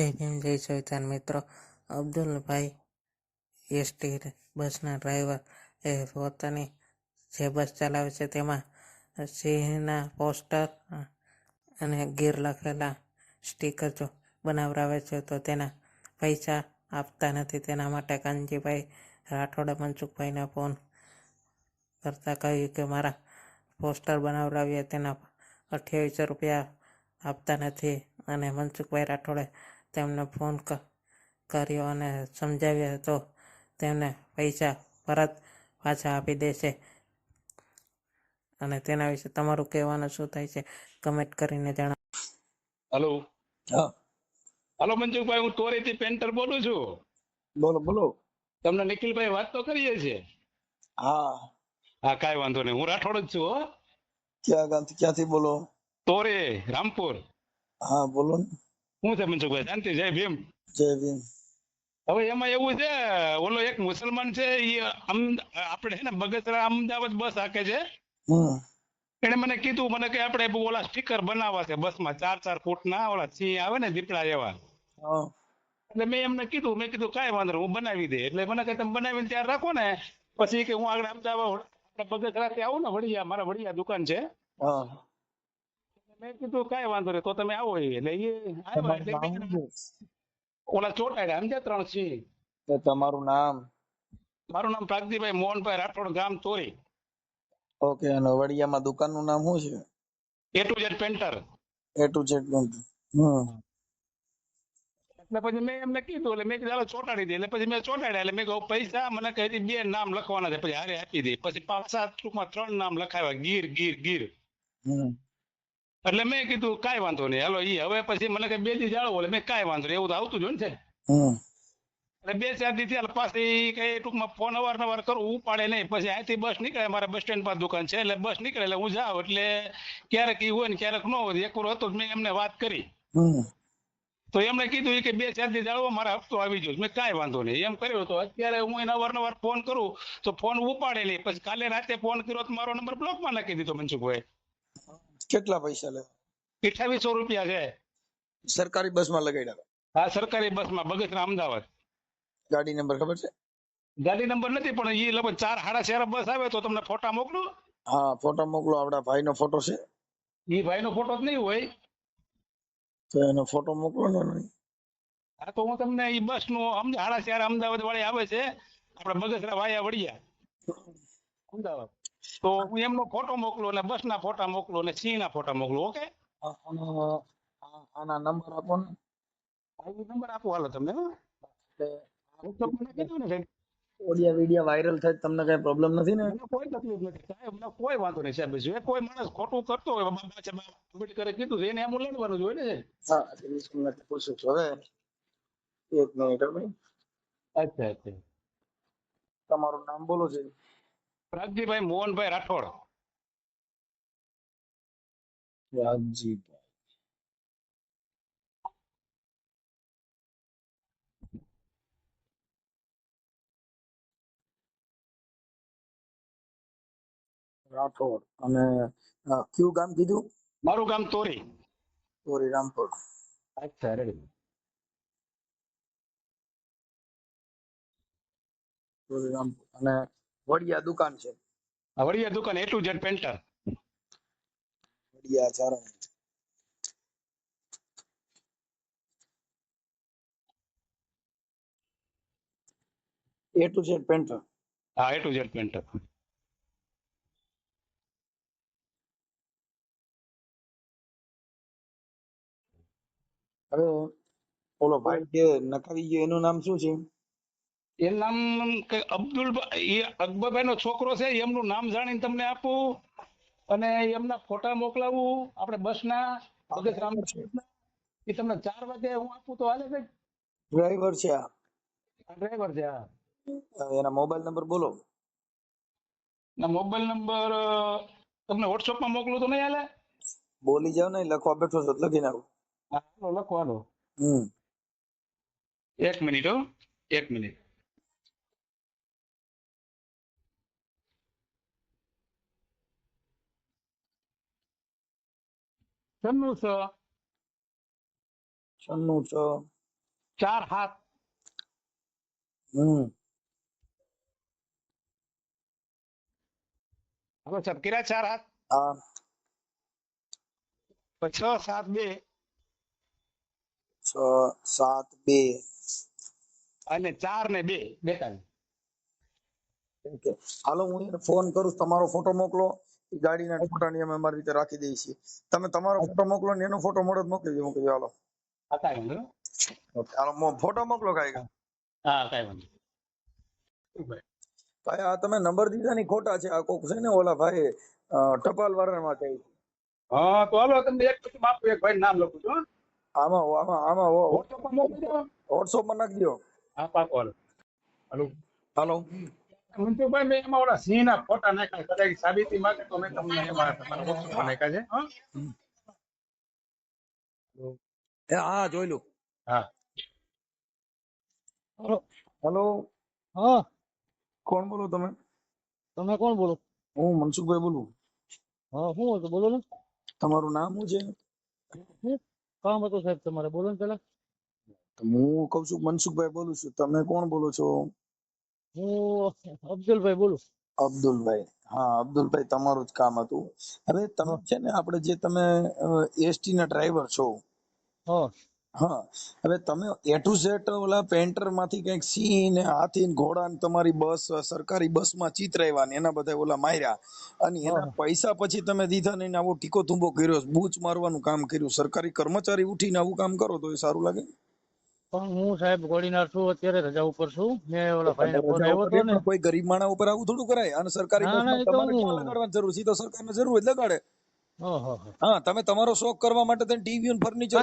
જય ભીમ જય સવિતાન મિત્રો? અબ્દુલભાઈ એસટી બસના ડ્રાઈવર એ પોતાની જે બસ ચલાવે છે તેમાં સિંહના પોસ્ટર અને ગીર લખેલા સ્ટીકર જો બનાવરાવે છે તો તેના પૈસા આપતા નથી. તેના માટે કાનજીભાઈ રાઠોડે, મનસુખભાઈને ફોન કરતા કહ્યું કે મારા પોસ્ટર બનાવડાવીએ તેના અઠ્યાવીસો રૂપિયા આપતા નથી અને મનસુખભાઈ રાઠોડે તેમને ફોન કર્યો અને સમજાવ્યો તો તેમને પૈસા પરત પાછા આપી દેશે. અને તેના વિશે તમારું કહેવાનું શું થાય છે? કમેન્ટ કરીને જણાવો. હલો હા. હલો મનસુખભાઈ હું તોરેથી પેન્ટર બોલું છું. બોલો બોલો. તમને નિખિલભાઈ વાત તો કરીએ છે હા. હા કાઈ વાંધો નહીં. હું રાઠોડ જ છું હો. ક્યાં ગામથી ક્યાંથી બોલો? તોરે રામપુર. હા બોલો ને. શું છે મનસુખભાઈ? શાંતિ? જય ભીમ. જય ભીમ. હવે એમાં એવું છે ઓલો એક મુસલમાન છે એ આપણે છે ને બગસરા અમદાવાદ બસ હાકે છે. એને મને કીધું મને કે આપણે ઓલા સ્ટીકર બનાવવા છે બસમાં ચાર ચાર ફૂટના ઓલા સિંહ આવે ને દીપડા એવા હા. એટલે મેં એમને કીધું મેં કીધું કાંઈ વાંધો હું બનાવી દે. એટલે મને કે તમે બનાવીને ત્યાં રાખો ને પછી કે હું આગળ અમદાવાદ બગસરા ત્યાં આવું ને વડિયા મારા વડિયા દુકાન છે. હા. મેં કીધું કઈ વાંધો નહીં તો તમે આવો એટલે એ આવ્યા એટલે? ઓલા ચોટાડ્યા સમજ્યા ત્રણ સિંહ તે તમારું નામ? મારું નામ પ્રાગદીભાઈ મોહનભાઈ રાઠોડ ગામ તોરી. ઓકે અને વડિયામાં દુકાનનું નામ શું છે? A to Z painter A to Z હમ. એટલે પછી મેં એમને કીધું એટલે મેં કીધું હાલો ચોટાડી દે. એટલે પછી મેં ચોટાડ્યા એટલે મેં કહું પૈસા મને કહી બે નામ લખવાના છે. પછી હારે આપી દે. પછી પાછા ટૂંકમાં ત્રણ નામ લખાવ્યા ગીર ગીર ગીર. હમ. એટલે મેં કીધું કાંઈ વાંધો નહીં. હાલો એ હવે પછી મને બે દી જાળવો એટલે મેં કાંઈ વાંધો નહીં. એવું તો આવતું જ હોય ને છે. એટલે બે ચાર દી થયા પાછી કઈ ટૂંકમાં ફોન અવારનવાર કરું ઉપાડે નહીં. પછી અહીંથી બસ નીકળે મારે બસ સ્ટેન્ડ પાસે દુકાન છે. એટલે બસ નીકળે એટલે હું જાઉં. એટલે ક્યારેક એ હોય ને ક્યારેક ન હોય. એક વાર હતો મેં એમને વાત કરી. તો એમણે કીધું કે બે ચાર દી જાળવો મારા હપ્તો આવી ગયો મેં કાંઈ વાંધો નહીં. એમ કર્યો તો અત્યારે હું એને અવારનવાર ફોન કરું તો ફોન ઉપાડે નહીં. પછી કાલે રાતે ફોન કર્યો તો મારો નંબર બ્લોકમાં નાખી દીધો મનસુખભાઈ કેટલા પૈસા લે અઠાવીસો રૂપિયા છે. સરકારી બસમાં લગાડ્યા હા સરકારી બસમાં બગસરા અમદાવાદ. ગાડી નંબર ખબર છે? ગાડી નંબર નથી પણ એ લગભગ ચાર સાડા ચાર બસ આવે તો તમને ફોટા મોકલું. હા ફોટો મોકલો. આપડા ભાઈનો ફોટો છે. એ ભાઈનો ફોટો જ નહીં હોય. તો એનો ફોટો મોકલો ને હા તો હું તમને એ બસનું સાડા ચાર અમદાવાદ વાળી આવે છે. આપડે બગસરા વાયા વડિયા. અમદાવાદ. તો હું એમનો ફોટો મોકલું અને બસ ના ફોટા મોકલું અને સિંહ ના ફોટા મોકલું ઓકે? આનો- નંબર આપો ને. નંબર આપો હાલો તમને હો. એટલે તો મને કીધું ને સાહેબ, ઓડિયા વિડિયા વાયરલ થાય તમને કઈ પ્રોબ્લેમ નથી ને? કોઈ તકલીફ નથી સાહેબ અમને કોઈ વાંધો નહીં સાહેબ. જો કોઈ માણસ ખોટું કરતો હોય બાબા છે આંબેડકરે કીધું એને એમ લડવાનું જોઈએ ને. હા તમને પૂછું છું હવે. એક મિનિટ અચ્છા અચ્છા. તમારું નામ બોલો છે રાગજીભાઈ મોહનભાઈ રાઠોડ. રાજીભાઈ રાઠોડ અને કયું ગામ કીધું? મારું ગામ તોરી. તોરી રામપુર. અચ્છા રેડી ઓરી રામપુર. અને વડિયા દુકાન છે. વડિયા દુકાન A to Z painter? Vadiya Charan. A to Z painter. હા એ ટુ ઝેડ પેન્ટર. હવે ઓલો ભાઈ જે નકારી ગયો એનું નામ શું છે? એનું નામ કે અબ્દુલ એ અકબરભાઈ નો છોકરો છે એમનું નામ જાણીને તમને આપું અને એમના ફોટા મોકલાવું. આપણે બસના રામ એ તમને ચાર વાગે હું આપું તો હાલે ભાઈ? ડ્રાઈવર છે આ. ડ્રાઈવર છે એના મોબાઈલ નંબર બોલો. ના મોબાઈલ નંબર તમને વોટ્સઅપમાં મોકલું તો નહીં હાલે? બોલી જાવ ને લખવા બેઠો છો લખી નાખો. હા હાલો લખો હમ. એક મિનિટ હો એક મિનિટ. છન્નું છ. છન્નું છ. ચાર હાથ. હમ. હવે સાહેબ ચાર હાથ? છ સાત બે. છ સાત બે. અને ચાર ને બે બેતાલીસ. ઓકે. હાલો હું ફોન કરું તમારો ફોટો મોકલો. એ ફોટા ની અમે અમારી રીતે રાખી દઈએ છીએ. તમે તમારો ફોટો મોકલો ને એનો ફોટો મોડો મોકલી મોકલી હાલો. હાલો ફોટો મોકલો કાંઈ. હા કાંઈ વાંધો ભાઈ આ તમે નંબર દીધા ની ખોટા છે. આ કોક છે ને ઓલા ભાઈ ટપાલ વાળા માટે. હા તો હાલો તમને એક પછી બાપુ એક ભાઈ નામ લખું છું. આમાં આમાં આમાં વોટ્સઅપ પર મોકલી દો. વોટ્સઅપમાં નાખી દો. હા પાકો હાલો. હાલો. મનસુખભાઈ મેં એમાં ઓલા સિંહના ફોટા નાખ્યા કદાચ સાબિતી માટે તો મેં તમને એમાં તમારા પર નાખ્યા છે. હા. જોઈ લઉં હા. હાલો. હા. કોણ બોલો તમે? તમે કોણ બોલો? હું મનસુખભાઈ બોલું. હા શું હતું બોલો ને. તમારું નામ શું છે? કામ હતું સાહેબ તમારે. બોલો ને પેલા હું કઉ છું મનસુખભાઈ બોલું છું. તમે કોણ બોલો છો? હું અબ્દુલભાઈ બોલું. અબ્દુલભાઈ. હા અબ્દુલભાઈ તમારું જ કામ હતું. હવે તમે છે ને આપણે જે તમે એસટી ના ડ્રાઈવર છો. હા. હવે તમે એ ટુ ઝેડ ઓલા પેન્ટરમાંથી કંઈક સિંહ ને હાથી ને ઘોડા ને તમારી બસ સરકારી બસમાં ચિતરાવ્યા ને એના બધા ઓલા માર્યા. અને એના પૈસા પછી તમે દીધા ને આવો ટીકો ધુંબો કર્યો. બૂચ મારવાનું કામ કર્યું. સરકારી કર્મચારી ઉઠીને આવું કામ કરો તો એ સારું લાગે. પણ હું સાહેબ ગોળીનાર છું અત્યારે રજા ઉપર છું. મેં ઓલા ભાઈને ફોન આવ્યો હતો ને. કોઈ ગરીબ માણસ ઉપર આવું થોડું કરાય? અને સરકારી તમારે લગાડવાની જરૂર? છે તો સરકારને જરૂર હોય લગાડે. હા. તમે તમારો શોખ કરવા માટે તમે ટીવી અને ફર્નિચર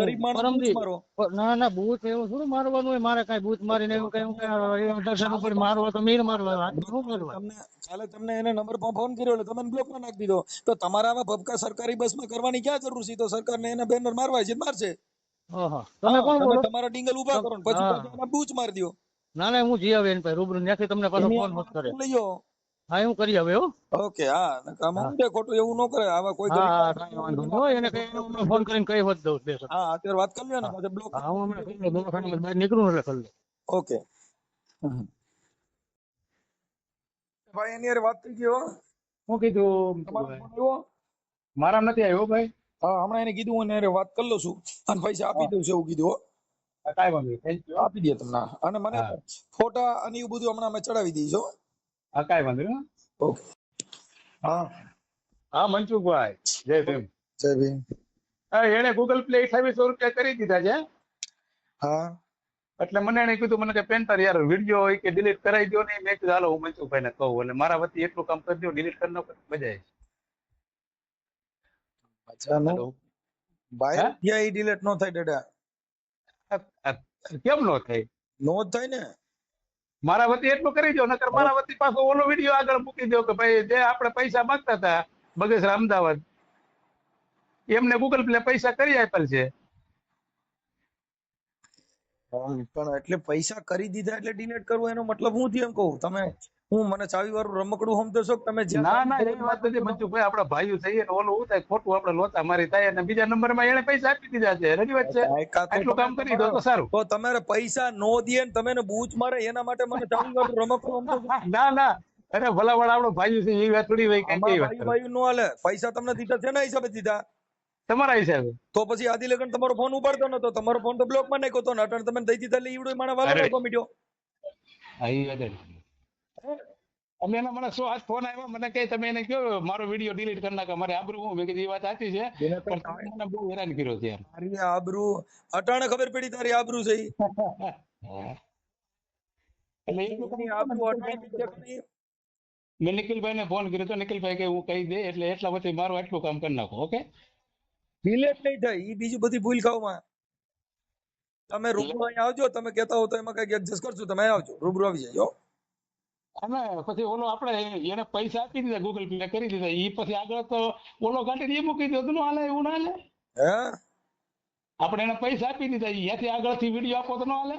ગરીબ માણસ મારો. ના ના બૂથ એવું થોડું મારવાનું હોય મારે કઈ બૂથ મારીને એવું કઈ દર્શન ઉપર મારવા તો મીર મારવા તમને કાલે તમને એને નંબર પર ફોન કર્યો એટલે તમે બ્લોકમાં નાખી દીધો. તો તમારામાં ભબકા સરકારી બસમાં કરવાની ક્યાં જરૂર? છે તો સરકારને એને બેનર મારવા છે મારશે. તમે હા, કોણ બોલો? તમારા ડીંગલ ઊભા કરો પછી. બૂચ મારી દો ના ના હું જી આવે ભાઈ રૂબરૂ ત્યાંથી તમને પાછો ફોન મત કરે. લઈયો હા હું કરી આવે હો. ઓકે હા આમાં ઊંડે ખોટું એવું ન કરે આવા કોઈ હા હા ગરીબ વાંધો નહીં હોય એને કઈ હું ફોન કરીને કઈ હોત દઉં બે હા અત્યારે વાત કરી લ્યો ને પછી બ્લોક હા હું હમણાં કરી લઉં. દવાખાનામાંથી બહાર નીકળું એટલે કરી લઉં. ઓકે. ભાઈ એની વાત થઈ ગયો હો. કીધું તમારો મારા નથી આવ્યો ભાઈ. હા હમણાં એને કીધું હું એને વાત કરી લઉં છું. અને પૈસા આપી દઉં છું એવું કીધું કઈ વાંધો થેન્ક યુ આપી દે તમને. અને મને ફોટા અને એવું બધું હમણાં અમે ચડાવી દઈશું હા. કાંઈ વાંધો નહીં ઓકે. હા. હા મનસુખભાઈ જય ભીમ. જય ભીમ. એને ગૂગલ પ્લે અઠાવીસો રૂપિયા કરી દીધા છે. હા. એટલે મને એને કીધું મને કે પેન્ટર યાર વીડિયો હોય કે ડિલીટ કરાવી દો ને. મેં કીધું હાલો હું મનસુખભાઈ ને કહું એટલે મારા વતી એટલું કામ કરી દો ડિલીટ કરી નાખો મજા આવે ભાઈ હે? ત્યાં ડિલેટ નો થાય ડડા આ- આ કેમ નો થાય? નો થાય ને. મારા વતી એટલું કરી દો નકર મારા વતી પાછો ઓલો વીડિયો આગળ મૂકી દો કે ભાઈ જે આપણે પૈસા માંગતા હતા બગસરા અમદાવાદ. એમને ગૂગલ પ્લે પૈસા કરી આપેલ છે. પણ એટલે પૈસા કરી દીધા એટલે ડિલેટ કરવું એનો મતલબ હું થયો એમ કહું? તમે હું મને ચાવી વાળું રમકડું સમજો છો તમે ના ના એવી વાત નથી મનસુખભાઈ આપડા ભાઈઓ થઈએ ઓલું હું થાય? ખોટું આપડે લોચા મારી થાય અને બીજા નંબરમાં એને પૈસા આપી દીધા છે. રેડી વાત છે આટલું કામ કરી દો તો સારું. તો તમારે પૈસા નો દે ને તમે બૂચ મારે એના માટે મને ચાવી વાળું રમકડું સમજો ના ના. અરે ભલા ભલા આપડો ભાઈઓ છે એ વાત થોડી હોય કઈ વાત ભાઈ નો હાલે. પૈસા તમને દીધા છે ને હિસાબે દીધા? તમારા હિસાબે? તો પછી આદિ લગન તમારો ફોન ઉપાડતો નતો. તમારો ફોન તો બ્લોકમાં નાખ્યો તો ને અટણ તમે દઈ દીધા એટલે ઈવડો માણા વાળા અરે. નાખવા મીડ્યો હા એ વાત. અમે એના મને સો આજ ફોન આવ્યો? મને કહે તમે એને કયો મારો વીડિયો ડિલીટ કરી નાખો મારે આબરૂ હું? મેં કીધી વાત સાચી છે. પણ તમે મને બહુ હેરાન કર્યો છે મારી આબરૂ અટાણે ખબર પડી તારી આબરૂ છે એટલે આબરૂ. મેં નિખિલભાઈ ને ફોન કર્યો તો નિખિલભાઈ કે હું કહી દે? એટલે એટલા વચ્ચે મારું આટલું કામ કરી નાખો ઓકે ડિલેટ નહીં થાય ઈ બીજું બધી ભૂલ ખાવમાં. તમે રૂબરૂ અહીંયા આવજો તમે કહેતા હો તો એમાં કંઈક એડજસ્ટ કરશું તમે આવજો રૂબરૂ આવી જાય અને પછી ઓલો આપણે એને પૈસા આપી દીધા ગૂગલ પે કરી દીધા. એ પછી આગળ તો ઓલો કાઢીને એ મૂકી દીધું હાલે એવું ના હાલે? હે? આપણે એને પૈસા આપી દીધા એથી આગળથી વીડિયો આપો તો ન હાલે?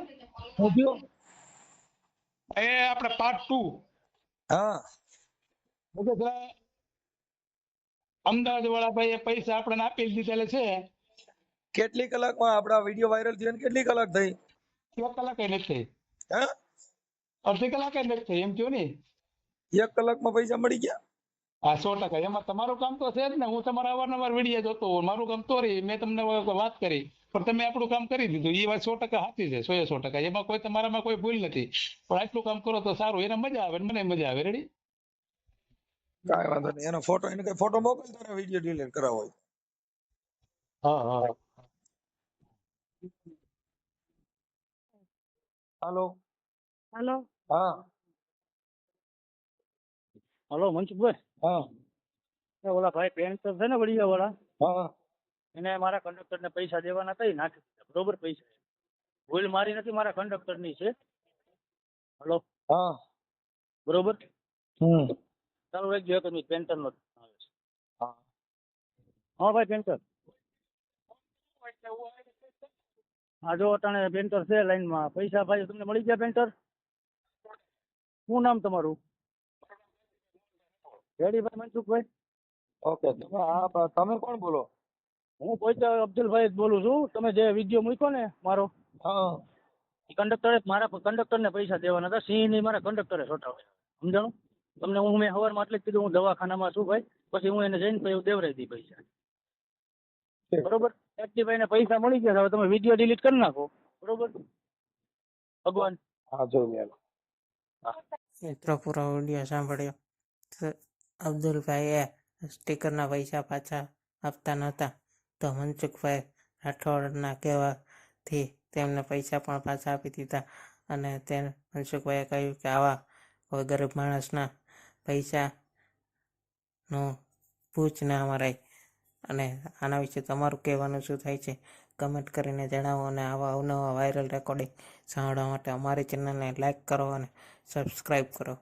એ આપણે પાર્ટ ટુ હા. અમદાવાદ વાળા ભાઈ પૈસા આપણને આપી દીધેલા છે. કેટલી કલાકમાં આપડા વીડિયો વાયરલ થયો કેટલી કલાક થઈ? એક એ નથી થઈ. હે? અડધી કલાક થઈ એમ કયો ને? એક કલાકમાં પૈસા મળી ગયા? હા સો ટકા. એમાં તમારું કામ તો છે જ ને. હું તમારા અવારનવાર વીડિયો જોતો હોઉં. મારું કામ તો રહી મેં તમને વાત કરી. પણ તમે આપણું કામ કરી દીધું. એ વાત સો ટકા સાચી છે. સો એ સો ટકા. એમાં કોઈ તમારામાં કોઈ ભૂલ નથી. પણ આટલું કામ કરો તો સારું. એને મજા આવે મને મજા આવે. રેડી કાંઈ વાંધો નહીં. એનો ફોટો એને કઈ ફોટો મોકલ તો વીડિયો ડિલીટ કરાવો હા હા. હાલો. હાલો હા હાલો મનસુખભાઈ હા ઓલા ભાઈ પેન્ટર છે ને વડિયા વાળા? હા. એને મારા કંડક્ટર ને પૈસા દેવાના હતા નાખી દીધા. બરોબર પૈસા. ભૂલ મારી નથી મારા કંડક્ટરની છે? હલો હા. બરોબર? હમ. ચાલુ રાખજો મિનિટ પેન્ટર નો આવે છે. હા. હા ભાઈ પેન્ટર. હા જો અટાણે પેન્ટર છે લાઈનમાં. પૈસા ભાઈ તમને મળી ગયા પેન્ટર? શું નામ તમારું? રેડીભાઈ મનસુખભાઈ. ઓકે તમે કોણ બોલો? હું પોતે અબ્દુલભાઈ જ બોલું છું. તમે જે વીડિયો મૂક્યો ને મારો હા. કંડક્ટરે મારા કંડક્ટરને પૈસા દેવાના હતા. સિંહની મારા કંડક્ટરે છોટાવ્યા સમજાણું? તમને હું મેં સવારમાં એટલે જ કીધું હું દવાખાનામાં છું ભાઈ. પછી હું એને જઈને પછી દેવરાઈ દી પૈસા. બરોબર? એક્ટિભાઈ ને પૈસા મળી ગયા હવે તમે વીડિયો ડિલીટ કરી નાખો. બરોબર? ભગવાન. હા જોઈ મિત્રો પૂરો વીડિયો સાંભળ્યો. અબ્દુલભાઈએ સ્ટીકરના પૈસા પાછા આપતા નહોતા. તો મનસુખભાઈ રાઠોડના કહેવાથી તેમને પૈસા પણ પાછા આપી દીધા. અને તે મનસુખભાઈએ કહ્યું કે આવા કોઈ ગરીબ માણસના પૈસાનું પૂછ ના મરાય. અને આના વિશે તમારું કહેવાનું શું થાય છે? કમેન્ટ કરીને જણાવો અને આવા અવનવા વાયરલ રેકોર્ડિંગ સાંભળવા માટે અમારી ચેનલને લાઈક કરો અને સબસ્ક્રાઈબ કરો.